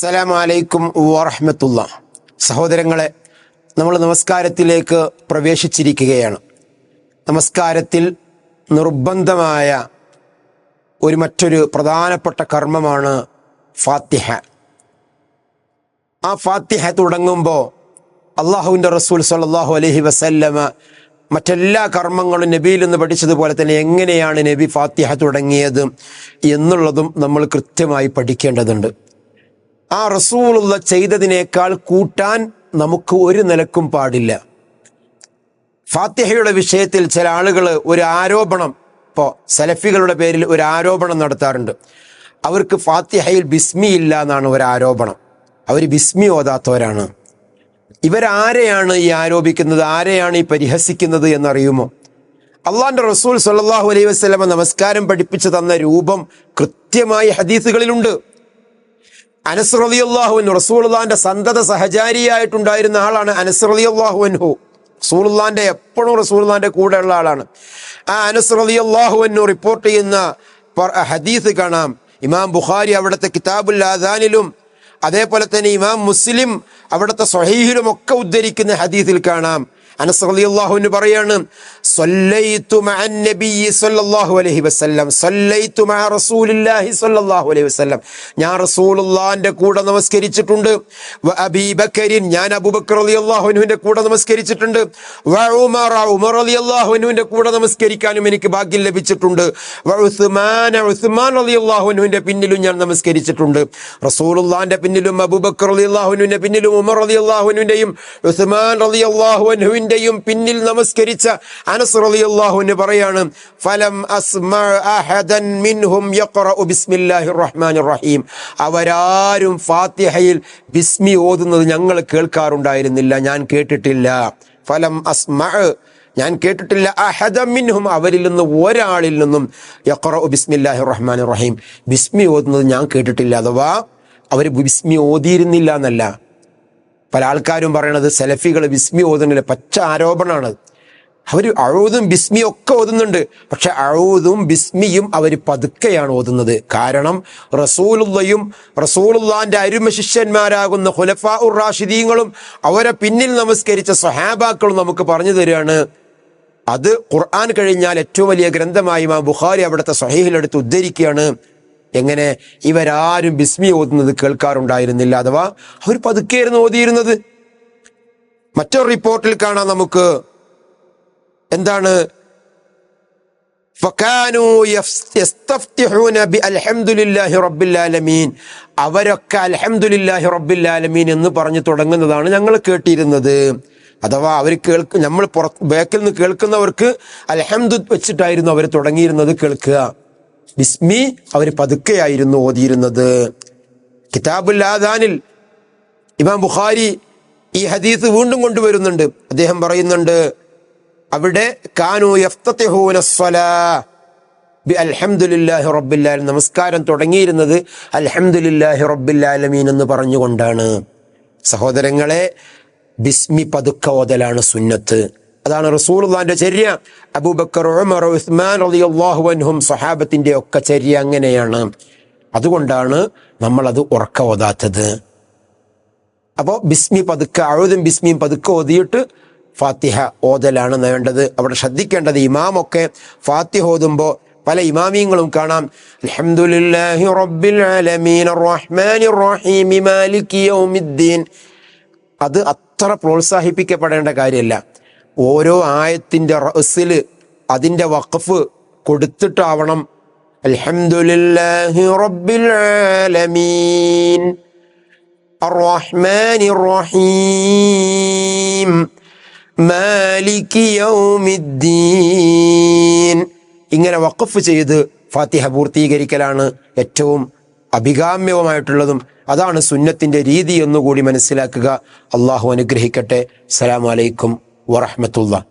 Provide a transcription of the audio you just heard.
അസ്സലാമു അലൈക്കും വറഹ്മത്തുള്ള. സഹോദരങ്ങളെ നമ്മൾ നമസ്കാരത്തിലേക്ക് പ്രവേശിച്ചിരിക്കുകയാണ്. നമസ്കാരത്തിൽ നിർബന്ധമായ ഒരു മറ്റൊരു പ്രധാനപ്പെട്ട കർമ്മമാണ് ഫാത്തിഹ. ആ ഫാത്തിഹ തുടങ്ങുമ്പോൾ അള്ളാഹുവിന്റെ റസൂൽ സല്ലല്ലാഹു അലഹി വസല്ലമ മറ്റെല്ലാ കർമ്മങ്ങളും നബിയിൽ നിന്ന് പഠിച്ചതുപോലെ തന്നെ എങ്ങനെയാണ് നബി ഫാത്തിഹ തുടങ്ങിയത് എന്നുള്ളതും നമ്മൾ കൃത്യമായി പഠിക്കേണ്ടതുണ്ട്. ആ റസൂലുള്ള ചെയ്തതിനേക്കാൾ കൂട്ടാൻ നമുക്ക് ഒരു നിലക്കും പാടില്ല. ഫാത്തിഹയുടെ വിഷയത്തിൽ ചില ആളുകൾ ഒരു ആരോപണം ഇപ്പോൾ സലഫികളുടെ പേരിൽ ഒരു ആരോപണം നടത്താറുണ്ട്. അവർക്ക് ഫാത്തിഹയിൽ ബിസ്മി ഇല്ല എന്നാണ് ഒരു ആരോപണം. അവർ ബിസ്മി ഓതാത്തവരാണ്. ഇവരാരെയാണ് ഈ ആരോപിക്കുന്നത്? ആരെയാണ് ഈ പരിഹസിക്കുന്നത് എന്നറിയുമോ? അള്ളാന്റെ റസൂൽ സല്ലാഹു അലൈഹി വസ്ലമ നമസ്കാരം പഠിപ്പിച്ചു തന്ന രൂപം കൃത്യമായി ഹദീസുകളിലുണ്ട്. അനസ് റലിയുള്ളാഹുവിൻ റസൂലുള്ളാന്റെ സന്തത സഹചാരിയായിട്ടുണ്ടായിരുന്ന ആളാണ് അനസ് റലിയുള്ളാഹുവിൻഹു റസൂലുള്ളാന്റെ എപ്പോഴും റസൂൽദാന്റെ കൂടെ ഉള്ള ആളാണ്. ആ അനസ് റളിയല്ലാഹുവിനു റിപ്പോർട്ട് ചെയ്യുന്ന ഹദീസ് കാണാം. ഇമാം ബുഖാരി അവിടുത്തെ കിതാബുൽ ആദാനിലും അതേപോലെ തന്നെ ഇമാം മുസ്ലിം അവിടുത്തെ സ്വഹീഹിലും ഒക്കെ ഉദ്ധരിക്കുന്ന ഹദീസിൽ കാണാം. അനസ് റളിയല്ലാഹുവിന് പറയാണ് ഞാൻ റസൂലുള്ളാന്റെ കൂടെ നമസ്കരിച്ചിട്ടുണ്ട്. ഞാൻ അബൂബക്കർ അലി അൻഹുവിന്റെ കൂടെ നമസ്കരിച്ചിട്ടുണ്ട്. ഉമർ റളിയല്ലാഹു അൻഹുവിന്റെ കൂടെ നമസ്കരിക്കാനും എനിക്ക് ഭാഗ്യം ലഭിച്ചിട്ടുണ്ട്. ഉസ്മാൻ റളിയല്ലാഹു അൻഹുവിന്റെ പിന്നിലും ഞാൻ നമസ്കരിച്ചിട്ടുണ്ട്. റസൂലുള്ളാന്റെ പിന്നിലും അബൂബക്കർ അലി അൻഹുവിന്റെ പിന്നിലും ഉമർ റതി അൻഹുവിന്റെയും ഉസ്മാൻ റതി അൻഹുവിന്റെയും പിന്നിൽ നമസ്കരിച്ച അനസ് റതി അള്ളാഹുവിന് പറയാണ് ഫലം മിൻഹും റഹീം. അവരാരും ഫാത്തിഹയിൽ ബിസ്മി ഓതുന്നത് ഞങ്ങൾ കേൾക്കാറുണ്ടായിരുന്നില്ല ഞാൻ കേട്ടിട്ടില്ല. ഫലം അസ്മ ഞാൻ കേട്ടിട്ടില്ല. അഹദ മിൻഹും അവരിൽ നിന്ന് ഒരാളിൽ നിന്നും യഖറഉ ബിസ്മില്ലാഹി റഹ്മാൻ റഹീം. ബിസ്മി ഓതുന്നത് ഞാൻ കേട്ടിട്ടില്ല അഥവാ അവർ ബിസ്മി ഓതിയിരുന്നില്ല എന്നല്ല. പല ആൾക്കാരും പറയണത് സെലഫികൾ ബിസ്മി ഓതുന്നില്ല പച്ച ആരോപണമാണ് അവർ അഴുതും ബിസ്മിയും ഒക്കെ ഓതുന്നുണ്ട്. പക്ഷെ അഴുതും ബിസ്മിയും അവർ പതുക്കെയാണ് ഓതുന്നത്. കാരണം റസൂലുള്ളയും റസൂലുള്ളാന്റെ അരുമ ശിഷ്യന്മാരാകുന്ന ഹുലഫ ഉർ റാഷിദീങ്ങളും അവരെ പിന്നിൽ നമസ്കരിച്ച സഹാബാക്കളും നമുക്ക് പറഞ്ഞു തരികയാണ് അത് ഖുർആൻ കഴിഞ്ഞാൽ ഏറ്റവും വലിയ ഗ്രന്ഥമായി മാ ബുഖാരി അവിടുത്തെ സഹീഹിലെടുത്ത് ഉദ്ധരിക്കുകയാണ്. എങ്ങനെ ഇവരാരും ബിസ്മി ഓതുന്നത് കേൾക്കാറുണ്ടായിരുന്നില്ല അഥവാ അവർ പതുക്കെയായിരുന്നു ഓതിയിരുന്നത്. മറ്റൊരു റിപ്പോർട്ടിൽ കാണാം നമുക്ക്. എന്താണ്? അവരൊക്കെ അൽഹംദുലില്ലാഹി റബ്ബിൽ ആലമീൻ എന്ന് പറഞ്ഞു തുടങ്ങുന്നതാണ് ഞങ്ങൾ കേട്ടിരുന്നത്. അഥവാ അവർ കേൾക്ക് നമ്മൾ പുറത്ത് ബാക്കിൽ നിന്ന് കേൾക്കുന്നവർക്ക് അലഹമുദ് വെച്ചിട്ടായിരുന്നു അവർ തുടങ്ങിയിരുന്നത് കേൾക്കുക. ബിസ്മി അവർ പതുക്കെയായിരുന്നു ഓതിയിരുന്നത്. കിതാബുൽ ആദാനിൽ ഇമാം ബുഖാരി ഈ ഹദീസ് വീണ്ടും കൊണ്ടുവരുന്നുണ്ട്. അദ്ദേഹം പറയുന്നുണ്ട് അവിടെ കാനു അൽഹംദുലില്ലാഹി നമസ്കാരം തുടങ്ങിയിരുന്നത് അൽഹംദുലില്ലാഹി റബ്ബിൽ ആലമീൻ എന്ന് പറഞ്ഞുകൊണ്ടാണ്. സഹോദരങ്ങളെ ബിസ്മി പതുക്ക ഓതലാണ് സുന്നത്ത്. അതാണ് റസൂലുള്ളാന്റെ ചര്യ. അബൂബക്കർ ഉമർ ഉസ്മാൻ റളിയല്ലാഹു അൻഹും സഹാബത്തിന്റെ ഒക്കെ ചര്യ അങ്ങനെയാണ്. അതുകൊണ്ടാണ് നമ്മൾ അത് ഉറക്ക ഓതാത്തത്. അപ്പോ ബിസ്മി പതുക്കെ അഴുതും ബിസ്മിയും പതുക്കെ ഓതിയിട്ട് ഫാത്തിഹ ഓതലാണ് വേണ്ടത്. അവിടെ ശ്രദ്ധിക്കേണ്ടത് ഇമാമൊക്കെ ഫാത്തിഹ ഓതുമ്പോൾ പല ഇമാമിയങ്ങളും കാണാം. അൽഹംദുലില്ലാഹി റബ്ബിൽ യൗമിദ്ദീൻ. അത് അത്ര പ്രോത്സാഹിപ്പിക്കപ്പെടേണ്ട കാര്യമല്ല. ഓരോ ആയത്തിന്റെ റസിൽ അതിന്റെ വഖഫ് കൊടുത്തിട്ടാവണം അൽഹംദുലില്ലാഹി റബ്ബിൽ ആലമീൻ الرحمن الرحيم مالك يوم الدين ഇങ്ങനെ വഖഫ് ചെയ്ത് ഫാത്തിഹ പൂർത്തീകരിക്കലാണ് ഏറ്റവും അഭികാമ്യവുമായിട്ടുള്ളതും അതാണ് സുന്നത്തിന്റെ രീതി എന്നുകൂടി മനസ്സിലാക്കുക അള്ളാഹു അനുഗ്രഹിക്കട്ടെ അസ്സലാമു ورحمة الله.